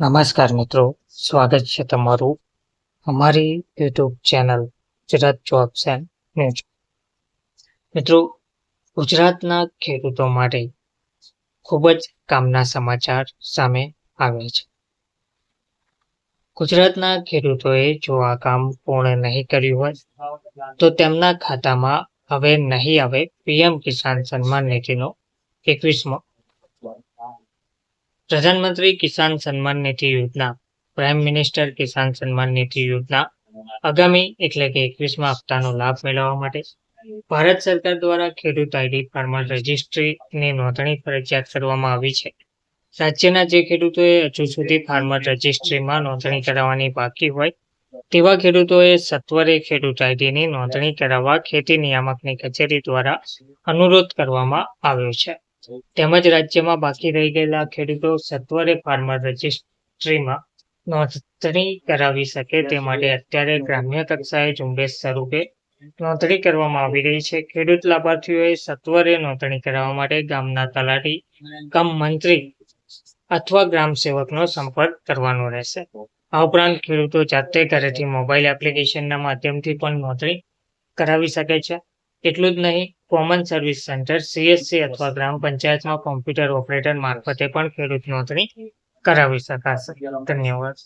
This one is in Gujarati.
નમસ્કાર મિત્રો, સ્વાગત છે તમારું અમારી YouTube channel Gujarat jobs and news. મિત્રો, ગુજરાતના ખેડૂતો માટે ખૂબ જ કામના સમાચાર સામે આવ્યા છે. ગુજરાતના ખેડૂતોએ જો આ કામ પૂર્ણ નહીં કર્યું હોય, તો તેમના ખાતામાં હવે નહીં આવે. પીએમ કિસાન સન્માન નિધિનો એકવીસમો પ્રધાનમંત્રી કિસાન સન્માન નિધિ યોજના, પ્રાઇમ મિનિસ્ટર કિસાન સન્માન નિધિ યોજના આગામી એટલે કે એકવીસમાં હપ્તાનો લાભ મેળવવા માટે ભારત સરકાર દ્વારા ખેડૂત આઈડી ફાર્મર રજિસ્ટ્રીની નોંધણી ફરજિયાત કરવામાં આવી છે. રાજ્યના જે ખેડૂતોએ હજુ સુધી ફાર્મર રજિસ્ટ્રીમાં નોંધણી કરાવવાની બાકી હોય, તેવા ખેડૂતોએ સત્વરે ખેડૂત આઈડીની નોંધણી કરાવવા ખેતી નિયામકની કચેરી દ્વારા અનુરોધ કરવામાં આવ્યો છે. તેમજ રાજ્યમાં બાકી રહી ગયેલા ખેડૂતો સત્વરે ફાર્મર રજિસ્ટ્રીમાં નોંધણી કરાવી શકે તે માટે અત્યારે ગ્રામ્ય કક્ષાએ ઝુંબેશ સ્વરૂપે નોંધણી કરવામાં આવી રહી છે. ખેડૂત લાભાર્થીઓએ સત્વરે નોંધણી કરાવવા માટે ગામના તલાટી, કમ મંત્રી અથવા ગ્રામ સેવકનો સંપર્ક કરવાનો રહેશે. આ ઉપરાંત ખેડૂતો જાતે ઘરેથી મોબાઈલ એપ્લિકેશનના માધ્યમથી પણ નોંધણી કરાવી શકે છે. એટલું જ નહીં કોમન સર્વિસ સેન્ટર સીએસસી અથવા ગ્રામ પંચાયતમાં કોમ્પ્યુટર ઓપરેટર મારફતે પણ ખેડૂત નોંધણી કરાવી શકાશે. ધન્યવાદ.